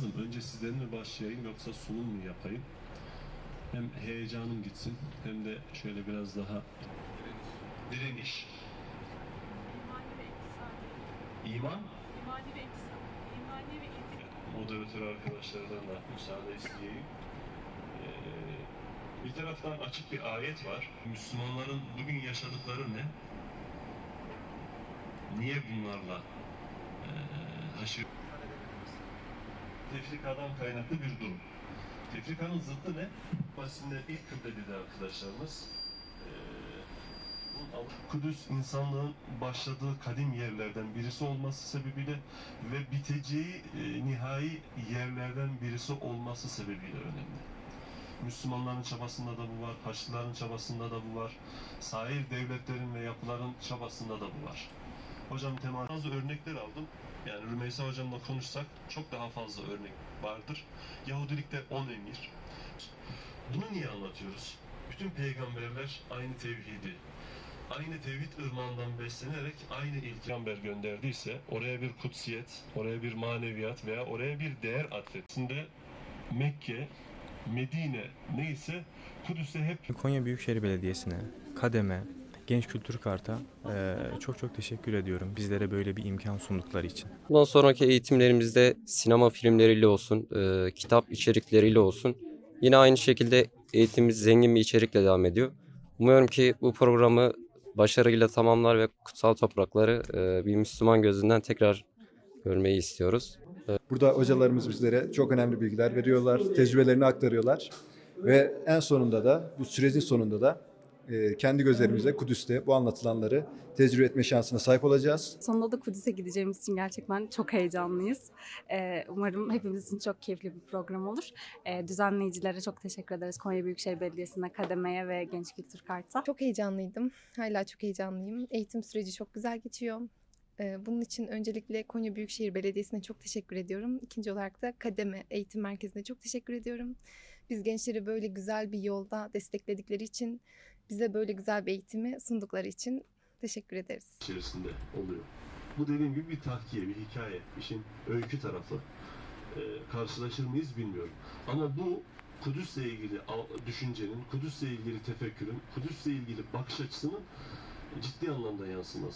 kararsızım. Önce sizden mi başlayayım yoksa sunum mu yapayım? Hem heyecanım gitsin hem de şöyle biraz daha direniş. İman İmani ve iktisadi. İmani ve iktisadi. moderatör arkadaşlardan da müsaade isteyeyim. Ee, bir taraftan açık bir ayet var. Müslümanların bugün yaşadıkları ne? Niye bunlarla ee, haşır? Tefrikadan kaynaklı bir durum. Tefrikanın zıttı ne? Basinde ilk kıble dedi arkadaşlarımız. Ee, Kudüs insanlığın başladığı kadim yerlerden birisi olması sebebiyle ve biteceği e, nihai yerlerden birisi olması sebebiyle önemli. Müslümanların çabasında da bu var, Haçlıların çabasında da bu var, sair devletlerin ve yapıların çabasında da bu var. Hocam temel bazı örnekler aldım. Yani Rümeysa hocamla konuşsak çok daha fazla örnek vardır. Yahudilikte 10 emir. Bunu niye anlatıyoruz? Bütün peygamberler aynı tevhidi, aynı tevhid ırmağından beslenerek aynı ilk peygamber gönderdiyse oraya bir kutsiyet, oraya bir maneviyat veya oraya bir değer atfetinde Mekke, Medine neyse Kudüs'te hep Konya Büyükşehir Belediyesi'ne, Kademe, Genç Kültür Kart'a eee, çok çok teşekkür ediyorum. Bizlere böyle bir imkan sundukları için. Bundan sonraki eğitimlerimizde sinema filmleriyle olsun, e, kitap içerikleriyle olsun. Yine aynı şekilde eğitimimiz zengin bir içerikle devam ediyor. Umuyorum ki bu programı başarıyla tamamlar ve kutsal toprakları e, bir Müslüman gözünden tekrar görmeyi istiyoruz. Burada hocalarımız bizlere çok önemli bilgiler veriyorlar, tecrübelerini aktarıyorlar. Ve en sonunda da, bu sürecin sonunda da e, kendi gözlerimizle Kudüs'te bu anlatılanları tecrübe etme şansına sahip olacağız. Sonunda da Kudüs'e gideceğimiz için gerçekten çok heyecanlıyız. Ee, umarım hepimiz için çok keyifli bir program olur. Ee, düzenleyicilere çok teşekkür ederiz. Konya Büyükşehir Belediyesi'ne, Kademe'ye ve Genç Kültür Kart'a. Çok heyecanlıydım. Hala çok heyecanlıyım. Eğitim süreci çok güzel geçiyor. Bunun için öncelikle Konya Büyükşehir Belediyesi'ne çok teşekkür ediyorum. İkinci olarak da Kademe Eğitim Merkezi'ne çok teşekkür ediyorum. Biz gençleri böyle güzel bir yolda destekledikleri için, bize böyle güzel bir eğitimi sundukları için teşekkür ederiz. içerisinde oluyor. Bu dediğim gibi bir tahkiye, bir hikaye, işin öykü tarafı. Ee, karşılaşır mıyız bilmiyorum. Ama bu Kudüs'le ilgili düşüncenin, Kudüs'le ilgili tefekkürün, Kudüs'le ilgili bakış açısının ciddi anlamda yansıması.